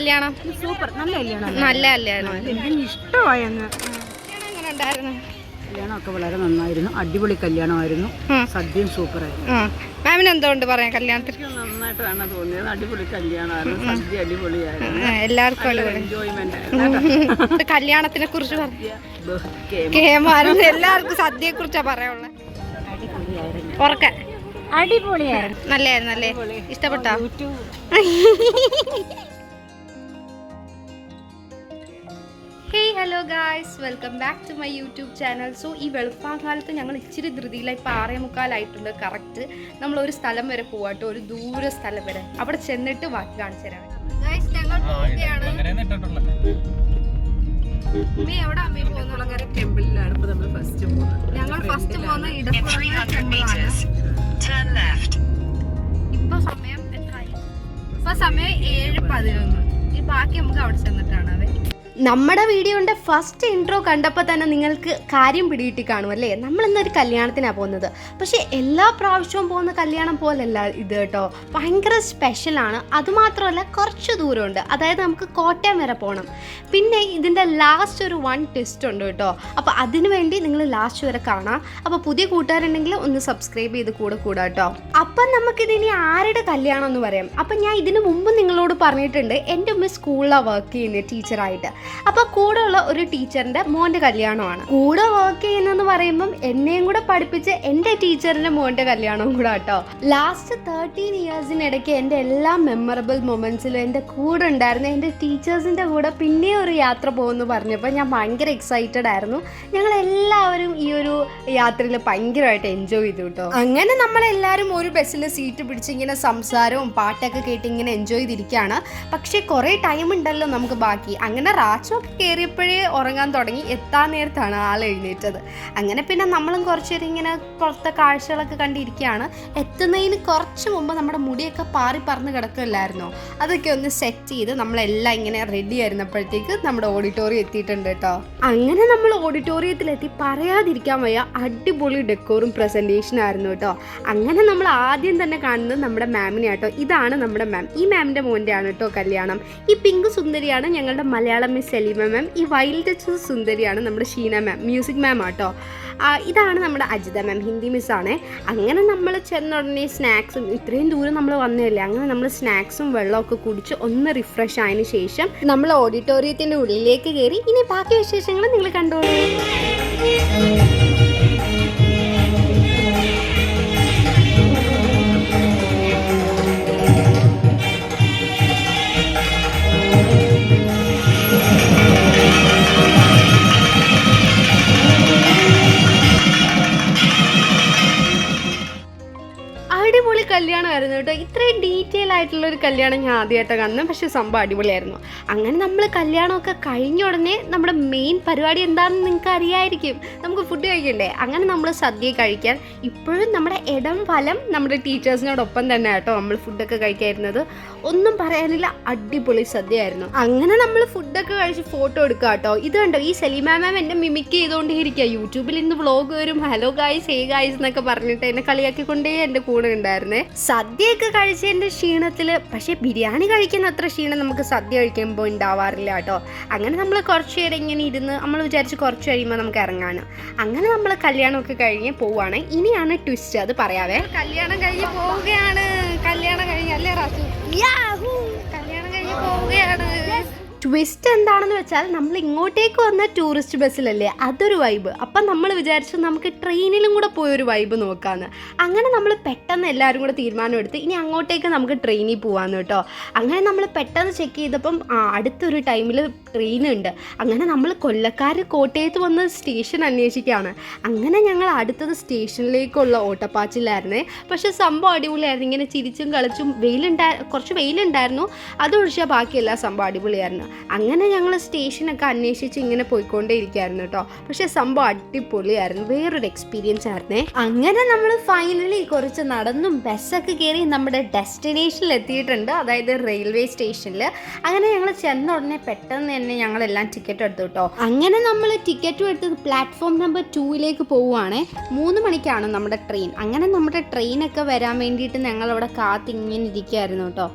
കല്യാണം? സൂപ്പർ. നല്ല കല്യാണം നല്ല കല്യാണം. ഇഷ്ടമായി അങ്ങ് എങ്ങനെ ഉണ്ടായിരുന്നു? കല്യാണമൊക്കെ വളരെ നന്നായിരുന്നു. അടിപൊളി കല്യാണമായിരുന്നു. സദ്യം സദ്യയും സൂപ്പറായിരുന്നു. മാമിന് എന്തുകൊണ്ട് പറയാം കല്യാണത്തിൽ? നന്നായിട്ടാണ് തോന്നിയത് അടിപൊളി കല്യാണമായിരുന്നു. സദ്യ അടിപൊളിയായിരുന്നു. എല്ലാവർക്കും എൻജോയ്മെന്റ് കല്യാണത്തിനെ കുറിച്ച്. കേമായിരുന്നു. എല്ലാവർക്കും സദ്യയെ കുറിച്ചാ പറയാനുള്ളത് ഉറക്ക. അടിപൊളിയായിരുന്നു. നല്ലായിരുന്നു അല്ലേ? ഇഷ്ടപ്പെട്ടോ? Hey hello guys welcome back to my YouTube channel so ഈ വെളുപ്പാകാലത്ത് ഞങ്ങൾ ഇച്ചിരി ധൃതിയിലായി ഇപ്പോൾ ആറേ മുക്കാലായിട്ടുണ്ട് കറക്റ്റ് നമ്മൾ ഒരു സ്ഥലം വരെ പോവാട്ടോ ഒരു ദൂര സ്ഥലം വരെ. അവിടെ ചെന്നിട്ട് ബാക്കി കാണിച്ചു തരാം. ഗായ്സ് ഞങ്ങൾ അമ്മേ, എവിടാ അമ്മേ ടെമ്പിളിലാണ് ഇപ്പൊ നമ്മൾ ഫസ്റ്റ് പോകുന്നത്. ഞങ്ങൾ ഫസ്റ്റ് പോകുന്ന ഇപ്പൊ സമയം എത്രയായി? ഇപ്പൊ സമയം ഏഴ് പതിനൊന്ന്. ഈ ബാക്കി നമുക്ക് അവിടെ ചെന്നിട്ടാണ്. അവൻ നമ്മുടെ വീഡിയോന്റെ ഫസ്റ്റ് ഇൻട്രോ കണ്ടപ്പോൾ തന്നെ നിങ്ങൾക്ക് കാര്യം പിടിയിട്ട് കാണും അല്ലേ? നമ്മൾ ഇന്നൊരു കല്യാണത്തിനാണ് പോകുന്നത്. പക്ഷേ എല്ലാ പ്രാവശ്യവും പോകുന്ന കല്യാണം പോലല്ല ഇത് കേട്ടോ. ഭയങ്കര സ്പെഷ്യലാണ് അതുമാത്രമല്ല കുറച്ച് ദൂരമുണ്ട്. അതായത് നമുക്ക് കോട്ടയം വരെ പോകണം പിന്നെ ഇതിന്റെ ലാസ്റ്റ് ഒരു വൺ ടെസ്റ്റ് ഉണ്ട് കേട്ടോ. അപ്പോൾ അതിനു വേണ്ടി നിങ്ങൾ ലാസ്റ്റ് വരെ കാണാം. അപ്പോൾ പുതിയ കൂട്ടുകാരുണ്ടെങ്കിൽ ഒന്ന് സബ്സ്ക്രൈബ് ചെയ്ത് കൂടെ കൂടാ കേട്ടോ. അപ്പം നമുക്കിതിനി ആരുടെ കല്യാണം എന്ന് പറയാം. അപ്പം ഞാൻ ഇതിനു മുമ്പ് നിങ്ങളോട് പറഞ്ഞിട്ടുണ്ട്. എന്റെ ഉമ്മ സ്കൂളിലാണ് വർക്ക് ചെയ്യുന്നത് ടീച്ചറായിട്ട് അപ്പോൾ ഉള്ള ഒരു ടീച്ചറിന്റെ മോന്റെ കല്യാണമാണ്. കൂടെ വർക്ക് ചെയ്യുന്നതെന്ന് പറയുമ്പം എന്നെയും കൂടെ പഠിപ്പിച്ച് എന്റെ ടീച്ചറിന്റെ മോന്റെ കല്യാണവും കൂടെ കേട്ടോ ലാസ്റ്റ് തേർട്ടീൻ ഇയേഴ്സിനിടയ്ക്ക് എന്റെ എല്ലാ മെമ്മറബിൾ മൊമെന്റ്സിലും എന്റെ കൂടെ ഉണ്ടായിരുന്ന എന്റെ ടീച്ചേഴ്സിന്റെ കൂടെ പിന്നെ ഒരു യാത്ര പോകുമെന്ന് പറഞ്ഞപ്പോൾ ഞാൻ ഭയങ്കര എക്സൈറ്റഡ് ആയിരുന്നു. ഞങ്ങൾ എല്ലാവരും ഈ ഒരു യാത്രയിൽ ഭയങ്കരമായിട്ട് എൻജോയ് ചെയ്തു കേട്ടോ അങ്ങനെ നമ്മളെല്ലാവരും ഒരു ബസ്സിൽ സീറ്റ് പിടിച്ച് ഇങ്ങനെ സംസാരവും പാട്ടൊക്കെ കേട്ട് ഇങ്ങനെ എൻജോയ് ചെയ്തിരിക്കുകയാണ് പക്ഷേ കുറേ ടൈം ഉണ്ടല്ലോ നമുക്ക് ബാക്കി. അങ്ങനെ റാച്ചൊക്കെ കയറിയപ്പോഴേ ഉറങ്ങാൻ തുടങ്ങി. എത്താൻ നേരത്താണ് ആൾ എഴുന്നേറ്റത്. അങ്ങനെ പിന്നെ നമ്മളും കുറച്ച് നേരം ഇങ്ങനെ പുറത്തെ കാഴ്ചകളൊക്കെ കണ്ടിരിക്കുകയാണ്. എത്തുന്നതിന് കുറച്ച് മുമ്പ് നമ്മുടെ മുടിയൊക്കെ പാറി പറന്ന് കിടക്കില്ലായിരുന്നോ അതൊക്കെ ഒന്ന് സെറ്റ് ചെയ്ത് നമ്മളെല്ലാം ഇങ്ങനെ റെഡി ആയിരുന്നപ്പോഴത്തേക്ക് നമ്മുടെ ഓഡിറ്റോറിയം എത്തിയിട്ടുണ്ട് കേട്ടോ. അങ്ങനെ നമ്മൾ ഓഡിറ്റോറിയത്തിലെത്തി പറയാതിരിക്കാൻ വയ്യ. അടിപൊളി ഡെക്കോറും പ്രസന്റേഷനും ആയിരുന്നു കേട്ടോ. അങ്ങനെ നമ്മൾ ആദ്യം തന്നെ കാണുന്നത് നമ്മുടെ മാമിനെ കേട്ടോ ഇതാണ് നമ്മുടെ മാം ഈ മാമിന്റെ മോന്റെ ആണ് കേട്ടോ കല്യാണം. ഈ പിങ്ക് സുന്ദരിയാണ് ഞങ്ങളുടെ മലയാളം മിസ് സലീമ മാം ഈ വൈൽഡ് സുന്ദരിയാണ് നമ്മുടെ ഷീന മാം മ്യൂസിക് മാം ആട്ടോ. ഇതാണ് നമ്മുടെ അജിത മാം ഹിന്ദി മിസ്സാണ് അങ്ങനെ നമ്മൾ ചെന്ന ഉടനെ സ്നാക്സും ഇത്രയും ദൂരം നമ്മൾ വന്നതല്ലേ? അങ്ങനെ നമ്മൾ സ്നാക്സും വെള്ളമൊക്കെ കുടിച്ച് ഒന്ന് റിഫ്രഷ് ആയതിനു ശേഷം നമ്മൾ ഓഡിറ്റോറിയത്തിന്റെ ഉള്ളിലേക്ക് കയറി. ഇനി ബാക്കി വിശേഷങ്ങൾ നിങ്ങൾ കണ്ടോളൂ. കല്യാണമായിരുന്നു കേട്ടോ. ഇത്രയും ഡീറ്റെയിൽ ആയിട്ടുള്ള ഒരു കല്യാണം ഞാൻ ആദ്യമായിട്ടാണ് കാണുന്നത്. പക്ഷേ സംഭവം അടിപൊളിയായിരുന്നു. അങ്ങനെ നമ്മൾ കല്യാണമൊക്കെ കഴിഞ്ഞ ഉടനെ നമ്മുടെ മെയിൻ പരിപാടി എന്താണെന്ന് നിങ്ങൾക്ക് അറിയായിരിക്കും. നമുക്ക് ഫുഡ് കഴിക്കണ്ടേ? അങ്ങനെ നമ്മൾ സദ്യ കഴിക്കാൻ. ഇപ്പോഴും നമ്മുടെ ഇടം ഫലം നമ്മുടെ ടീച്ചേഴ്സിനോടൊപ്പം തന്നെ കേട്ടോ നമ്മൾ ഫുഡൊക്കെ കഴിക്കായിരുന്നത്. ഒന്നും പറയാനില്ല അടിപൊളി സദ്യയായിരുന്നു. അങ്ങനെ നമ്മൾ ഫുഡൊക്കെ കഴിച്ച് ഫോട്ടോ എടുക്കുക കേട്ടോ. ഇത് കണ്ടോ? ഈ സലീമ മാം എന്നെ മിമിക്ക് ചെയ്തുകൊണ്ടേ ഇരിക്കുക യൂട്യൂബിൽ ഇന്ന് വ്ളോഗ് വരും. ഹലോ ഗായ്സ് ഹേ ഗായ്സ് എന്നൊക്കെ പറഞ്ഞിട്ട് എന്നെ കളിയാക്കിക്കൊണ്ടേ എന്റെ കൂടെ ഉണ്ടായിരുന്നേ. സദ്യയൊക്കെ കഴിച്ചതിന്റെ ക്ഷീണത്തിൽ പക്ഷേ ബിരിയാണി കഴിക്കുന്ന അത്ര ക്ഷീണം നമുക്ക് സദ്യ കഴിക്കുമ്പോൾ ഉണ്ടാവാറില്ല കേട്ടോ. അങ്ങനെ നമ്മൾ കുറച്ച് നേരം ഇങ്ങനെ ഇരുന്ന് നമ്മൾ വിചാരിച്ച് കുറച്ച് കഴിയുമ്പോൾ നമുക്ക് ഇറങ്ങാനും അങ്ങനെ നമ്മൾ കല്യാണമൊക്കെ കഴിഞ്ഞ് പോവുകയാണ് ഇനിയാണ് ട്വിസ്റ്റ് അത് പറയാവേ. കല്യാണം കഴിഞ്ഞ് പോവുകയാണ്. കല്യാണം കഴിഞ്ഞ് അല്ലേ റാസു? കല്യാണം കഴിഞ്ഞ് പോവുകയാണ്. ട്വിസ്റ്റ് എന്താണെന്ന് വെച്ചാൽ നമ്മൾ ഇങ്ങോട്ടേക്ക് വന്ന ടൂറിസ്റ്റ് ബസ്സിലല്ലേ അതൊരു വൈബ് അപ്പം നമ്മൾ വിചാരിച്ചു നമുക്ക് ട്രെയിനിലും കൂടെ പോയി ഒരു വൈബ് നോക്കാമെന്ന് അങ്ങനെ നമ്മൾ പെട്ടെന്ന് എല്ലാവരും കൂടെ തീരുമാനമെടുത്ത് ഇനി അങ്ങോട്ടേക്ക് നമുക്ക് ട്രെയിനിൽ പോകാമെന്ന് കേട്ടോ. അങ്ങനെ നമ്മൾ പെട്ടെന്ന് ചെക്ക് ചെയ്തപ്പം അടുത്തൊരു ടൈമിൽ ട്രെയിൻ ഉണ്ട് അങ്ങനെ നമ്മൾ കൊല്ലക്കാർ കോട്ടയത്ത് വന്ന് സ്റ്റേഷൻ അന്വേഷിക്കുകയാണ്. അങ്ങനെ ഞങ്ങൾ അടുത്തത് സ്റ്റേഷനിലേക്കുള്ള ഓട്ടപ്പാച്ചിലായിരുന്നേ. പക്ഷേ സംഭവം അടിപൊളിയായിരുന്നു. ഇങ്ങനെ ചിരിച്ചും കളിച്ചും വെയിലുണ്ടാ കുറച്ച് വെയിലുണ്ടായിരുന്നു. അതൊഴിച്ചാൽ ബാക്കി എല്ലാ സംഭവം അടിപൊളിയായിരുന്നു. അങ്ങനെ ഞങ്ങൾ സ്റ്റേഷനൊക്കെ അന്വേഷിച്ച് ഇങ്ങനെ പോയിക്കൊണ്ടേ ഇരിക്കുകയായിരുന്നു കേട്ടോ. പക്ഷേ സംഭവം അടിപൊളിയായിരുന്നു. വേറൊരു എക്സ്പീരിയൻസ് ആയിരുന്നേ. അങ്ങനെ നമ്മൾ ഫൈനലി കുറച്ച് നടന്നും ബസ്സൊക്കെ കയറി നമ്മുടെ ഡെസ്റ്റിനേഷനിൽ എത്തിയിട്ടുണ്ട്. അതായത് റെയിൽവേ സ്റ്റേഷനിൽ അങ്ങനെ ഞങ്ങൾ ചെന്ന ഉടനെ പെട്ടെന്ന് തന്നെ ഞങ്ങളെല്ലാം ടിക്കറ്റ് എടുത്തു കേട്ടോ അങ്ങനെ നമ്മൾ ടിക്കറ്റും എടുത്ത് പ്ലാറ്റ്ഫോം നമ്പർ ടൂവിലേക്ക് പോവുകയാണ് മൂന്ന് മണിക്കാണ് നമ്മുടെ ട്രെയിൻ അങ്ങനെ നമ്മുടെ ട്രെയിനൊക്കെ വരാൻ വേണ്ടിയിട്ട് ഞങ്ങൾ അവിടെ കാത്തിങ്ങനെ ഇരിക്കുകയായിരുന്നു കേട്ടോ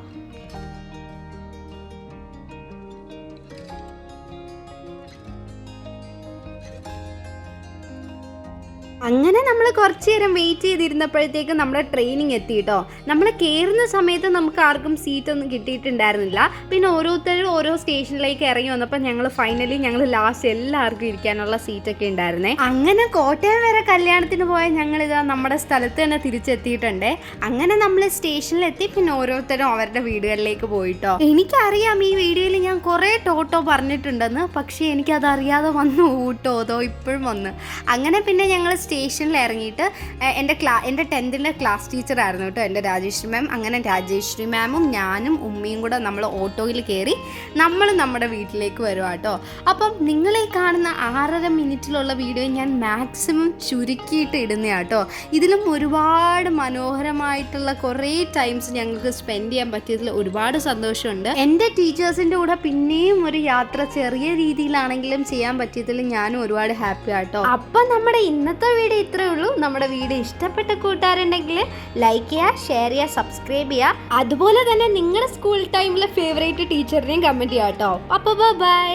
അങ്ങനെ നമ്മൾ കുറച്ചു നേരം വെയിറ്റ് ചെയ്തിരുന്നപ്പോഴത്തേക്ക് നമ്മുടെ ട്രെയിനിങ് എത്തി കേട്ടോ നമ്മൾ കയറുന്ന സമയത്ത് നമുക്ക് ആർക്കും സീറ്റ് ഒന്നും കിട്ടിയിട്ടുണ്ടായിരുന്നില്ല. പിന്നെ ഓരോരുത്തരും ഓരോ സ്റ്റേഷനിലേക്ക് ഇറങ്ങി വന്നപ്പോൾ ഞങ്ങൾ ഫൈനലി ഞങ്ങൾ ലാസ്റ്റ് എല്ലാവർക്കും ഇരിക്കാനുള്ള സീറ്റൊക്കെ ഉണ്ടായിരുന്നേ. അങ്ങനെ കോട്ടയം വരെ കല്യാണത്തിന് പോയ ഞങ്ങൾ ഇതാ നമ്മുടെ സ്ഥലത്ത് തന്നെ തിരിച്ചെത്തിയിട്ടുണ്ട്. അങ്ങനെ നമ്മൾ സ്റ്റേഷനിലെത്തി പിന്നെ ഓരോരുത്തരും അവരുടെ വീടുകളിലേക്ക് പോയിട്ടോ. എനിക്കറിയാം ഈ വീഡിയോയിൽ ഞാൻ കുറേ ടോട്ടോ പറഞ്ഞിട്ടുണ്ടെന്ന്. പക്ഷേ എനിക്കതറിയാതെ വന്നു ഊട്ടോ. അതോ ഇപ്പോഴും വന്ന്. അങ്ങനെ പിന്നെ ഞങ്ങൾ സ്റ്റേഷനിൽ ഇറങ്ങിയിട്ട് എന്റെ ക്ലാ എന്റെ ടെൻത്തിലെ ക്ലാസ് ടീച്ചറായിരുന്നു കേട്ടോ എന്റെ രാജേശ്വരി മാം. അങ്ങനെ രാജേശ്വരി മാമും ഞാനും ഉമ്മയും കൂടെ നമ്മൾ ഓട്ടോയിൽ കയറി നമ്മൾ നമ്മുടെ വീട്ടിലേക്ക് വരുവാ കേട്ടോ. അപ്പം നിങ്ങളെ കാണുന്ന ആറര മിനിറ്റിലുള്ള വീഡിയോ ഞാൻ മാക്സിമം ചുരുക്കിയിട്ട് ഇടുന്നതാണ് കേട്ടോ. ഇതിലും ഒരുപാട് മനോഹരമായിട്ടുള്ള കുറേ ടൈംസ് ഞങ്ങൾക്ക് സ്പെൻഡ് ചെയ്യാൻ പറ്റിയതിൽ ഒരുപാട് സന്തോഷമുണ്ട്. എന്റെ ടീച്ചേഴ്സിന്റെ കൂടെ പിന്നെയും ഒരു യാത്ര ചെറിയ രീതിയിലാണെങ്കിലും ചെയ്യാൻ പറ്റിയതിൽ ഞാനും ഒരുപാട് ഹാപ്പി ആട്ടോ അപ്പം നമ്മുടെ ഇന്നത്തെ വീഡിയോ ഇത്രയേ ഉള്ളൂ. നമ്മുടെ വീഡിയോ ഇഷ്ടപ്പെട്ട കൂട്ടുകാരുണ്ടെങ്കിൽ ലൈക്ക് ചെയ്യുക ഷെയർ ചെയ്യുക സബ്സ്ക്രൈബ് ചെയ്യുക. അതുപോലെ തന്നെ നിങ്ങളുടെ സ്കൂൾ ടൈമിലെ ഫേവറേറ്റ് ടീച്ചറിനെയും കമന്റ് ചെയ്യാം കേട്ടോ. അപ്പോൾ ബൈ